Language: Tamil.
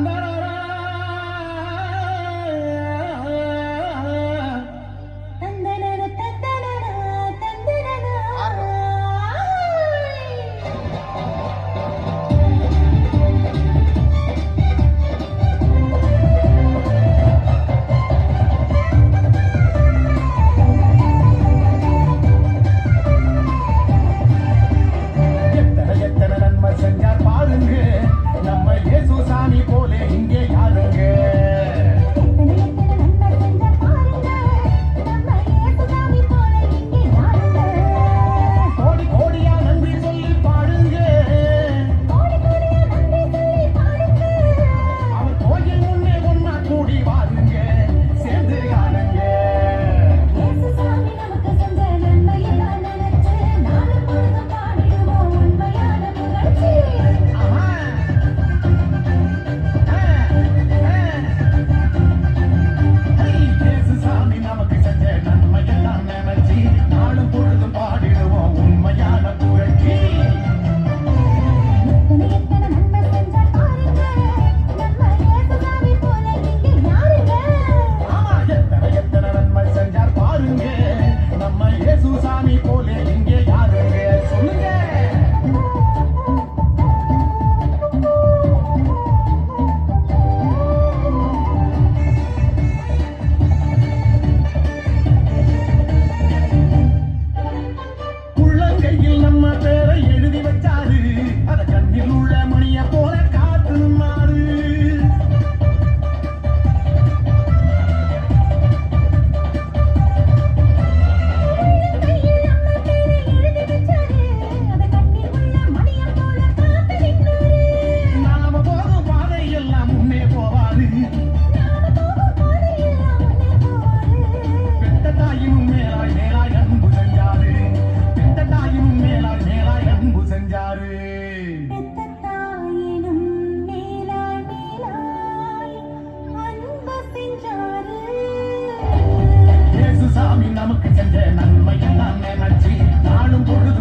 Andara அத கண்ணில் உள்ள மணியை சாமி நமக்கு செஞ்ச நன்மையெல்லாம் நினைச்சு நானும் பொழுது